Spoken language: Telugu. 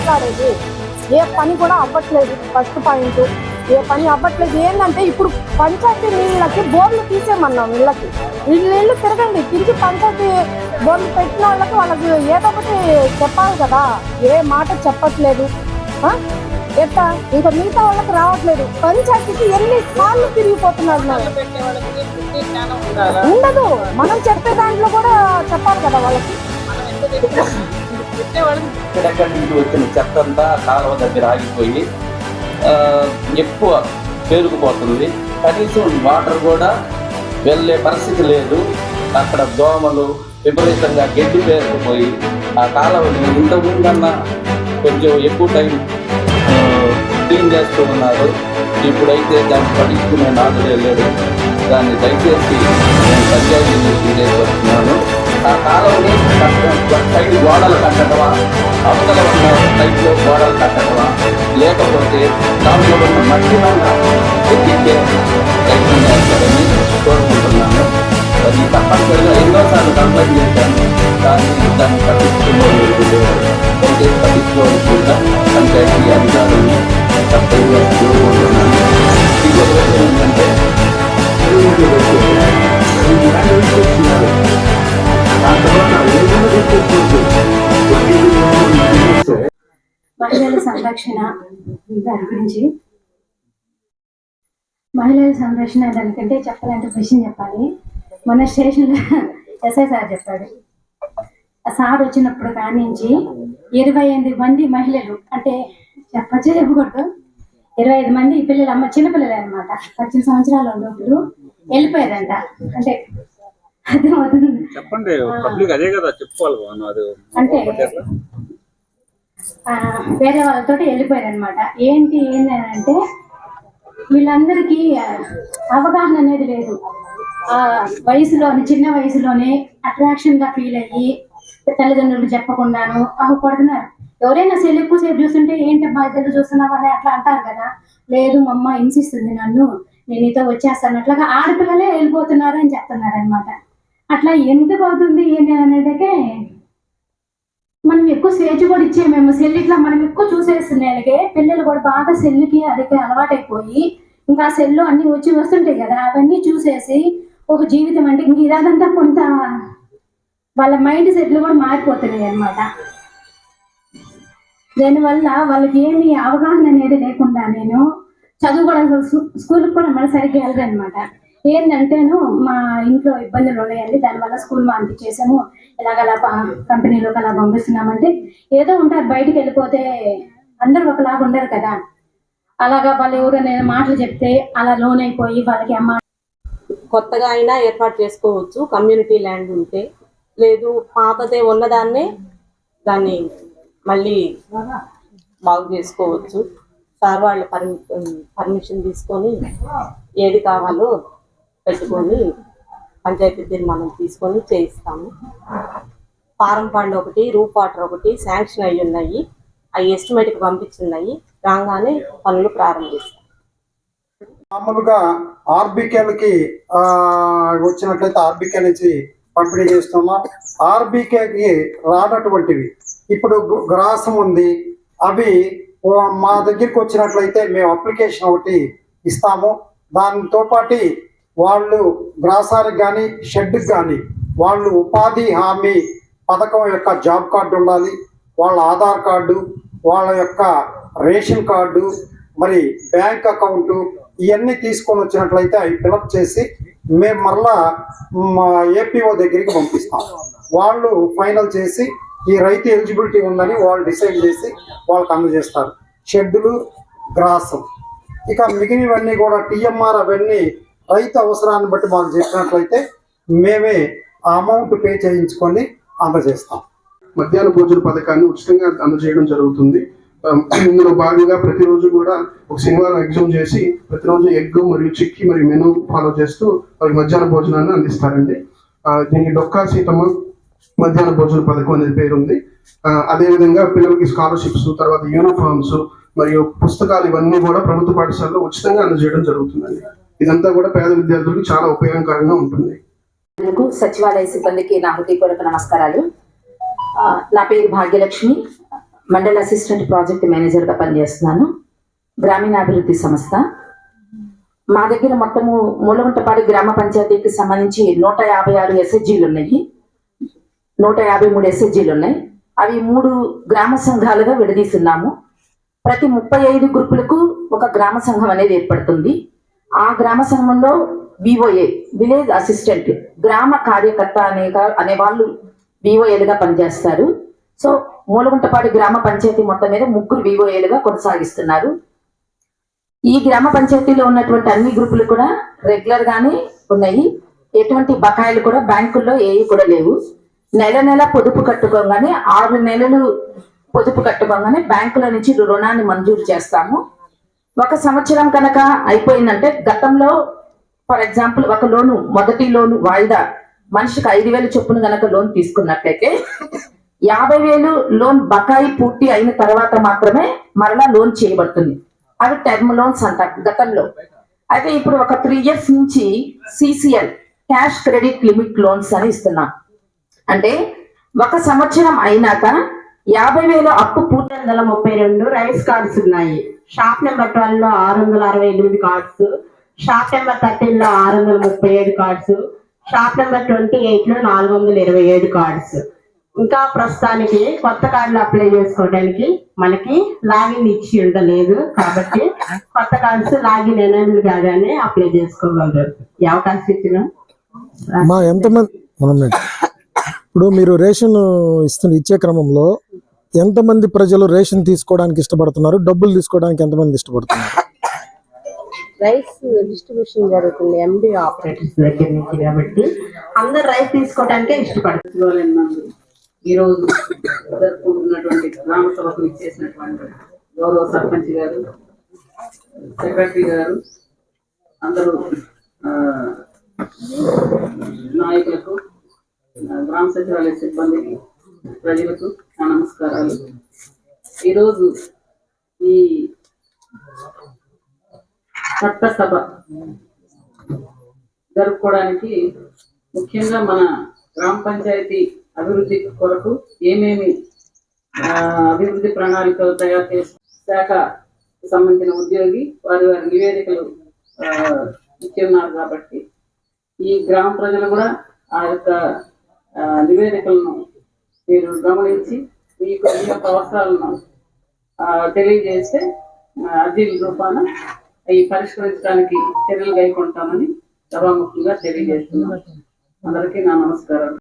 మాట్లాడేది. ఏ పని కూడా అవ్వట్లేదు ఫస్ట్ పాయింట్ ఏ పని అవ్వట్లేదు ఏంటంటే ఇప్పుడు పంచాయతీ నీళ్ళకి బోర్లు తీసేయమన్నాం ఇళ్ళకి. వీళ్ళు ఇళ్ళు తిరగండి తిరిగి పంచాయతీ బోర్లు పెట్టిన వాళ్ళకి వాళ్ళకి ఏదో ఒకటి చెప్పాలి కదా. ఏ మాట చెప్పట్లేదు. ఆ? ఎట్టా? ఇంకా మిగతా వాళ్ళకి రావట్లేదు. పంచాయతీకి ఎన్ని సార్లు తిరిగిపోతున్నారు ఉండదు. మనం చెప్పే దాంట్లో కూడా చెప్పాలి కదా వాళ్ళకి. మనం నుంచి వచ్చిన చెత్త అంతా కాలువ దగ్గర ఆగిపోయి ఎక్కువ పేరుకుపోతుంది. కనీసం వాటర్ కూడా వెళ్ళే పరిస్థితి లేదు. అక్కడ దోమలు విపరీతంగా గడ్డి పేరుకుపోయి ఆ కాలువని ఇంతకుముందన్నా కొంచెం ఎక్కువ టైం క్లీన్ చేస్తూ ఉన్నారు. ఇప్పుడైతే దాన్ని పట్టించుకునే నాదులే లేదు దాన్ని దయచేసి నేను పంచాయతీ నుంచి ఆ కాలువని సైడ్ గోడలు కట్టడమా అవతల ఉన్న సైడ్లో గోడలు కట్టడమా లేకపోతే దాంట్లో ఉన్న మట్టినన్నా ఎక్కించే ప్రయత్నం చేస్తారని కోరుకుంటున్నాను. అది తప్పనిసరిగా ఎన్నోసార్లు కంప్లైంట్ చేశాను. దాన్ని దాన్ని పట్టించుకోలేదు. దయచేసి పట్టించుకోకుండా పంచాయతీ అధికారులు మహిళల సంరక్షణ దాని గురించి మహిళల సంరక్షణ దానికంటే చెప్పాలంటే విషయం చెప్పాలి. మన స్టేషన్లో ఎస్ఐ సార్ చెప్పాడు. ఆ సార్ వచ్చినప్పుడు కానించి ఇరవై ఎనిమిది మంది మహిళలు అంటే చెప్పచ్చే చెప్పకూడదు? ఇరవై ఐదు మంది పిల్లలు అమ్మ చిన్నపిల్లలు అనమాట పద్దెనిమిది సంవత్సరాలు ఉన్నప్పుడు వెళ్ళిపోయారంట. అంటే అర్థమవుతుంది. చెప్పండి పబ్లిక్ అదే కదా చెప్పుకోవాలి అంటే వేరే వాళ్ళతో వెళ్ళిపోయారు అనమాట ఏంటి ఏంటి అని అంటే వీళ్ళందరికీ అవగాహన అనేది లేదు. ఆ వయసులోని చిన్న వయసులోనే అట్రాక్షన్గా ఫీల్ అయ్యి తల్లిదండ్రులు చెప్పకుండాను అవి కొడుతున్నారు ఎవరైనా సెల్ ఎక్కువసేపు చూస్తుంటే ఏంటి అబ్బా సెల్ చూస్తున్నావు? అని అట్లా అంటారు కదా. లేదు మా అమ్మ హింసిస్తుంది నన్ను. నేను నీతో వచ్చేస్తాను. అట్లాగా ఆడపిల్లలే వెళ్ళిపోతున్నారు అని చెప్తున్నారు అనమాట అట్లా ఎందుకు అవుతుంది ఏంటి అనేది ఎక్కువ సేజ్ కూడా ఇచ్చే మేము సెల్ ఇట్లా మనం ఎక్కువ చూసేస్తున్నాయి పిల్లలు కూడా బాగా సెల్లుకి అదికి అలవాటైపోయి ఇంకా సెల్లు అన్ని వచ్చి వస్తుంటాయి కదా అవన్నీ చూసేసి ఒక జీవితం అంటే ఇంక ఇదంతా కొంత వాళ్ళ మైండ్ సెట్లు కూడా మారిపోతున్నాయి అన్నమాట. దానివల్ల వాళ్ళకి ఏమి అవగాహన అనేది లేకుండా నేను చదువు కూడా స్కూల్కి కూడా మన సరిగ్గా వెళ్ళరు అనమాట ఏంటంటేను మా ఇంట్లో ఇబ్బందులు ఉన్నాయండి. దానివల్ల స్కూల్ మానిపించేసాము. ఎలాగలా అలా కంపెనీలోకి అలా పంపిస్తున్నామంటే ఏదో ఉంటారు బయటికి వెళ్ళిపోతే అందరూ ఒకలాగా ఉండరు కదా. అలాగా వాళ్ళు ఎవరైనా మాటలు చెప్తే అలా లోన్ అయిపోయి వాళ్ళకి అమ్మ కొత్తగా అయినా ఏర్పాటు చేసుకోవచ్చు. కమ్యూనిటీ ల్యాండ్ ఉంటే. లేదు పాతదే ఉన్నదాన్నే దాన్ని మళ్ళీ బాగు చేసుకోవచ్చు. సార్ వాళ్ళ పర్మి పర్మిషన్ తీసుకొని ఏది కావాలో పెట్టుకొని పంచాయతీ తీర్మానం తీసుకొని చేయిస్తాము. ఫారం ఫండ్ ఒకటి రూఫ్ వాటర్ ఒకటి శాంక్షన్ అయ్యి ఉన్నాయి. అవి ఎస్టిమేట్కి పంపించున్నాయి. రాగానే పనులు ప్రారంభిస్తాం. మామూలుగా ఆర్బీకేలకి వచ్చినట్లయితే ఆర్బీకే నుంచి పంపిణీ చేస్తున్నాం. ఆర్బీకేకి రానటువంటివి. ఇప్పుడు గ్రాసం ఉంది. అవి మా దగ్గరికి వచ్చినట్లయితే మేము అప్లికేషన్ ఒకటి ఇస్తాము. దానితో పాటు వాళ్ళు గ్రాసారి కానీ షెడ్కి కానీ వాళ్ళు ఉపాధి హామీ పథకం యొక్క జాబ్ కార్డు ఉండాలి వాళ్ళ ఆధార్ కార్డు వాళ్ళ యొక్క రేషన్ కార్డు మరి బ్యాంక్ అకౌంటు ఇవన్నీ తీసుకొని వచ్చినట్లయితే అవి ఫిలప్ చేసి మేము మరలా మా ఏపీఓ దగ్గరికి పంపిస్తాం. వాళ్ళు ఫైనల్ చేసి ఈ రైతు ఎలిజిబిలిటీ ఉందని వాళ్ళు డిసైడ్ చేసి వాళ్ళకి అందజేస్తారు. షెడ్యూలు గ్రాసం. ఇక మిగిలినవన్నీ కూడా టీఎంఆర్ అవన్నీ రైతు అవసరాన్ని బట్టి మాకు చెప్పినట్లయితే మేమే ఆ అమౌంట్ పే చేయించుకొని అందజేస్తాం. మధ్యాహ్న భోజన పథకాన్ని ఉచితంగా అందజేయడం జరుగుతుంది. ఇందులో భాగంగా ప్రతిరోజు కూడా ఒక శనివారం ఎగ్జామ్ చేసి ప్రతిరోజు ఎగ్ మరియు చిక్కి మరియు మెను ఫాలో చేస్తూ వారికి మధ్యాహ్న భోజనాన్ని అందిస్తారండి. దీనికి డొక్కా సీతమ్మ మధ్యాహ్న భోజన పథకం అనేది పేరు ఉంది అదేవిధంగా పిల్లలకి స్కాలర్షిప్స్ తర్వాత యూనిఫామ్స్ మరియు పుస్తకాలు ఇవన్నీ కూడా ప్రభుత్వ పాఠశాలలో ఉచితంగా అందజేయడం జరుగుతుందండి. ఇదంతా కూడా పేద విద్యార్థులకు చాలా ఉపయోగకరంగా ఉంటుంది. నాకు సచివాలయ సిబ్బందికి నా హృదయపూర్వక నమస్కారాలు. నా పేరు భాగ్యలక్ష్మి. మండల అసిస్టెంట్ ప్రాజెక్ట్ మేనేజర్గా పనిచేస్తున్నాను. గ్రామీణాభివృద్ధి సంస్థ. మా దగ్గర మొత్తము మూలగుంటపాడి గ్రామ పంచాయతీకి సంబంధించి నూట యాభై ఆరు ఎస్ఎస్జీలు ఉన్నాయి. నూట యాభై మూడు ఎస్ఎస్జీలు ఉన్నాయి. అవి మూడు గ్రామ సంఘాలుగా విడదీస్తున్నాము. ప్రతి ముప్పై ఐదు గ్రూపులకు ఒక గ్రామ సంఘం అనేది ఏర్పడుతుంది. ఆ గ్రామ సంఘంలో విఓఏ విలేజ్ అసిస్టెంట్ గ్రామ కార్యకర్త అనే అనే వాళ్ళు విఓఏలుగా పనిచేస్తారు. సో మూలగుంటపాడి గ్రామ పంచాయతీ మొత్తం మీద ముగ్గురు విఓఏలుగా కొనసాగిస్తున్నారు. ఈ గ్రామ పంచాయతీలో ఉన్నటువంటి అన్ని గ్రూపులు కూడా రెగ్యులర్ గానే ఉన్నాయి. ఎటువంటి బకాయిలు కూడా బ్యాంకుల్లో ఏవి కూడా లేవు. నెల నెల పొదుపు కట్టుకోగానే ఆరు నెలలు పొదుపు కట్టుకోగానే బ్యాంకుల నుంచి రుణాన్ని మంజూరు చేస్తాము. ఒక సంవత్సరం కనుక అయిపోయిందంటే గతంలో ఫర్ ఎగ్జాంపుల్ ఒక లోను మొదటి లోను వాయిదా మనిషికి ఐదు వేలు చొప్పున గనక లోన్ తీసుకున్నట్లయితే యాభై వేలు లోన్ బకాయి పూర్తి అయిన తర్వాత మాత్రమే మరలా లోన్ చేయబడుతుంది. అవి టర్మ్ లోన్స్ అంటారు గతంలో. అయితే ఇప్పుడు ఒక త్రీ ఇయర్స్ నుంచి CCL cash credit limit loans అని ఇస్తున్నాం. అంటే ఒక సంవత్సరం అయినాక యాభై వేలు అప్పు పూర్తి వందల ముప్పై రెండు రైస్ కార్డ్స్ ఉన్నాయి. షాప్ నెంబర్ ట్వెల్వ్లో ఆరు వందల అరవై ఎనిమిది కార్డ్స్. షాప్ నెంబర్ థర్టీన్లో ఆరు వందల ముప్పై ఏడు కార్డ్స్. షాప్ నెంబర్ ట్వంటీ ఎయిట్లో నాలుగు వందల ఇరవై ఏడు కార్డ్స్. ఇంకా ప్రస్తుతానికి కొత్త కార్డులు అప్లై చేసుకోవడానికి మనకి లాగిన్ ఇచ్చి ఉండలేదు కాబట్టి కొత్త కార్డ్స్ లాగిన్ ఎనేబుల్ కాగానే అప్లై చేసుకోగలరు. ఈ అవకాశం ఇచ్చిన మా ఎంతమంది ఇప్పుడు మీరు రేషన్ ఇస్తున్న ఇచ్చే క్రమంలో ఎంతమంది ప్రజలు రేషన్ తీసుకోవడానికి ఇష్టపడుతున్నారు? డబ్బులు తీసుకోవడానికి ఎంతమంది ఇష్టపడుతున్నారు? రైస్ డిస్ట్రిబ్యూషన్ జరుగుతుంది ఎండి ఆపరేటర్స్ దగ్గర నుంచి కాబట్టి అందరు రైస్ తీసుకోవడానికే ఇష్టపడుతున్నారు. ఈరోజు రోజు జరుపుకుంటున్నటువంటి గ్రామ సభకు ఇచ్చేసినటువంటి గౌరవ సర్పంచ్ గారు సెక్రటరీ గారు అందరూ నాయకులకు గ్రామ సచివాలయ సిబ్బందికి ప్రజలకు నమస్కారాలు. ఈరోజు ఈ చట్టసభ జరుపుకోవడానికి ముఖ్యంగా మన గ్రామ పంచాయతీ అభివృద్ధి కొరకు ఏమేమి ఆ, అభివృద్ధి ప్రణాళికలు తయారు చేసి శాఖ సంబంధించిన ఉద్యోగి వారి వారి నివేదికలు ఆ, ఇచ్చి ఉన్నారు కాబట్టి ఈ గ్రామ ప్రజలు కూడా ఆ యొక్క నివేదికలను మీరు గమనించి మీకు ఈ యొక్క అవసరాలను ఆ, తెలియజేస్తే అర్జీల రూపాన అవి పరిష్కరించడానికి చర్యలు కైకొంటామని సభాముఖంగా తెలియజేస్తున్నాను అందరికీ నా నమస్కారాలు.